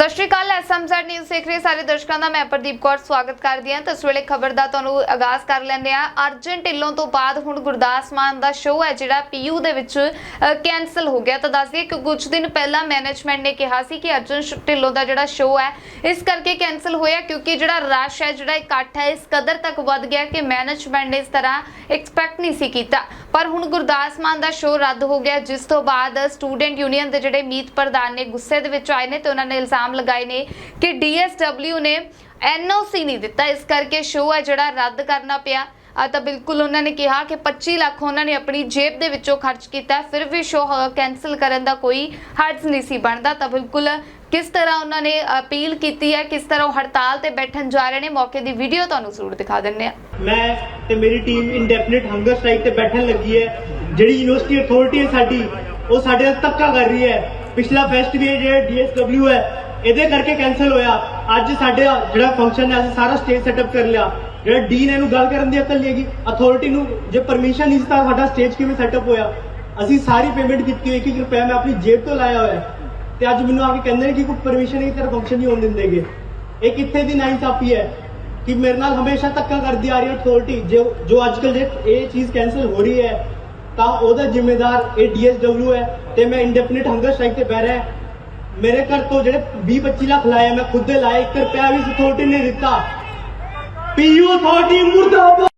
ਸਤਿ ਸ਼੍ਰੀ ਅਕਾਲ SMZ news ਦੇਖ ਰਹੇ ਸਾਰੇ ਦਰਸ਼ਕਾਂ ਦਾ, ਮੈਂ ਪ੍ਰਦੀਪ ਕੌਰ ਸਵਾਗਤ ਕਰਦੀ ਹਾਂ। ਤਾਂ ਇਸ ਵੇਲੇ ਖਬਰ ਦਾ ਤੁਹਾਨੂੰ ਆਗਾਜ਼ ਕਰ ਲੈਂਦੇ ਆ ਅਰਜਨ ਢਿੱਲੋਂ ਤੋਂ ਬਾਅਦ ਹੁਣ ਗੁਰਦਾਸ ਮਾਨ ਦਾ ਸ਼ੋਅ ਹੈ, ਜਿਹੜਾ ਪੀਯੂ ਦੇ ਵਿੱਚ ਕੈਨਸਲ ਹੋ ਗਿਆ। ਤਾਂ ਦੱਸ ਦਈਏ ਕਿ ਕੁਝ ਦਿਨ ਪਹਿਲਾਂ ਮੈਨੇਜਮੈਂਟ ਨੇ ਕਿਹਾ ਸੀ ਕਿ ਅਰਜਨ ਢਿੱਲੋਂ ਦਾ ਜਿਹੜਾ ਸ਼ੋਅ ਹੈ, ਇਸ ਕਰਕੇ ਕੈਨਸਲ ਹੋਇਆ, ਕਿਉਂਕਿ ਜਿਹੜਾ ਰਸ਼ ਹੈ, ਜਿਹੜਾ ਇਕੱਠ ਹੈ, ਇਸ ਕਦਰ ਤੱਕ ਵੱਧ ਗਿਆ ਕਿ ਮੈਨੇਜਮੈਂਟ ਨੇ ਇਸ ਤਰ੍ਹਾਂ ਐਕਸਪੈਕਟ ਨਹੀਂ ਸੀ ਕੀਤਾ। ਪਰ ਹੁਣ ਗੁਰਦਾਸ ਮਾਨ ਦਾ ਸ਼ੋਅ ਰੱਦ ਹੋ ਗਿਆ, ਜਿਸ ਤੋਂ ਬਾਅਦ ਸਟੂਡੈਂਟ ਯੂਨੀਅਨ ਦੇ ਜਿਹੜੇ ਮੀਤ ਪ੍ਰਧਾਨ ਨੇ ਗੁੱਸੇ ਦੇ ਵਿੱਚ ਆਏ ਨੇ, ਤੇ ਉਹਨਾਂ ਨੇ ਇਲਜ਼ਾਮ ਲਗਾਏ ਨੇ ਕਿ ਡੀਐਸਡਬਲਿਊ ਨੇ ਐਨਓਸੀ ਨਹੀਂ ਦਿੱਤਾ। ਇਸ ਕਰਕੇ ਸ਼ੋਅ ਹੈ ਜਿਹੜਾ ਰੱਦ ਕਰਨਾ ਪਿਆ। ਆ ਤਾਂ ਬਿਲਕੁਲ ਉਹਨਾਂ ਨੇ ਕਿਹਾ ਕਿ 25 ਲੱਖ ਉਹਨਾਂ ਨੇ ਆਪਣੀ ਜੇਬ ਦੇ ਵਿੱਚੋਂ ਖਰਚ ਕੀਤਾ। ਫਿਰ ਵੀ ਸ਼ੋਅ ਕੈਨਸਲ ਕਰਨ ਦਾ ਕੋਈ ਹਰਜ ਨਹੀਂ ਸੀ ਬਣਦਾ। ਤਾਂ ਬਿਲਕੁਲ ਕਿਸ ਤਰ੍ਹਾਂ ਉਹਨਾਂ ਨੇ ਅਪੀਲ ਕੀਤੀ ਹੈ, ਕਿਸ ਤਰ੍ਹਾਂ ਉਹ ਹੜਤਾਲ ਤੇ ਬੈਠਣ ਜਾ ਰਹੇ ਨੇ, ਮੌਕੇ ਦੀ ਵੀਡੀਓ ਤੁਹਾਨੂੰ ਜ਼ਰੂਰ ਦਿਖਾ ਦਿੰਦੇ ਆ ਮੈਂ ਤੇ ਮੇਰੀ ਟੀਮ ਇਨਡੈਫੀਨਿਟ ਹੰਗਰ ਸਟ੍ਰਾਈਕ ਤੇ ਬੈਠਣ ਲੱਗੀ ਹੈ। ਜਿਹੜੀ ਯੂਨੀਵਰਸਿਟੀ ਅਥਾਰਟੀ ਹੈ ਸਾਡੀ, ਉਹ ਸਾਡੇ ਨਾਲ ਧੱਕਾ ਕਰ ਰਹੀ ਹੈ। ਪਿਛਲਾ ਫੈਸਟ ਵੀ ਜਿਹੜਾ ਡੀਐਸਡਬਲਿਊ ਹੈ ਇਹਦੇ ਕਰਕੇ ਕੈਨਸਲ ਹੋਇਆ। ਅੱਜ ਸਾਡੇ ਜਿਹੜਾ ਫੰਕਸ਼ਨ ਹੈ ਅਸੀਂ ਸਾਰਾ ਸਟੇਜ ਸੈਟਅਪ ਕਰ ਲਿਆ। ਜਿਹੜਾ ਡੀਨ ਇਹਨੂੰ ਗੱਲ ਕਰਨ ਦੀ ਅਕਲ ਨਹੀਂ ਹੈਗੀ। ਅਥਾਰਟੀ ਨੂੰ ਜੇ ਪਰਮਿਸ਼ਨ ਨਹੀਂ ਸੀ, ਤਾਂ ਸਾਡਾ ਸਟੇਜ ਕਿਵੇਂ ਸੈਟਅਪ ਹੋਇਆ? ਅਸੀਂ ਸਾਰੀ ਪੇਮੈਂਟ ਕੀਤੀ ਹੋਈ 1 ਰੁਪਿਆ ਮੈਂ ਆਪਣੀ ਜੇਬ ਤੋਂ ਲਾਇਆ ਹੋਇਆ ਤੇ ਅੱਜ ਮੈਨੂੰ ਆ ਕੇ ਕਹਿੰਦੇ ਨੇ ਕਿ ਕੋਈ ਪਰਮਿਸ਼ਨ ਨਹੀਂ, ਤੇਰਾ ਫੰਕਸ਼ਨ ਨਹੀਂ ਹੋਣ ਦਿੰਦੇਗੇ ਇਹ ਕਿੱਥੇ ਦੀ ਨਾਇਨਸਾਫੀ ਹੈ ਕਿ ਮੇਰੇ ਨਾਲ ਹਮੇਸ਼ਾ ਧੱਕਾ ਕਰਦੀ ਆ ਰਹੀ ਹੈ ਅਥਾਰਟੀ ਜੋ ਜੋ ਅੱਜ ਕੱਲ ਜੇ ਇਹ ਚੀਜ਼ ਕੈਨਸਲ ਹੋ ਰਹੀ ਹੈ, ਤਾਂ ਉਹਦਾ ਜ਼ਿੰਮੇਦਾਰ ਇਹ ਡੀਐਸਡਬਲਿਊ ਹੈ ਤੇ ਮੈਂ ਇੰਡੈਫੀਨਿਟ ਹੰਗਰ ਸਟ੍ਰਾਈਕ ਤੇ ਬਹਿ ਰਿਹਾ ਮੇਰੇ ਘਰ ਤੋਂ ਜਿਹੜੇ 20 25 ਲੱਖ ਲਾਏ ਮੈਂ ਖੁਦ ਦੇ ਲਾਏ 1 ਰੁਪਿਆ ਵੀ ਅਥਾਰਟੀ ਨੇ ਦਿੱਤਾ। ਪੀਯੂ ਅਥਾਰਟੀ ਮੁਰਦਾਬਾਦ।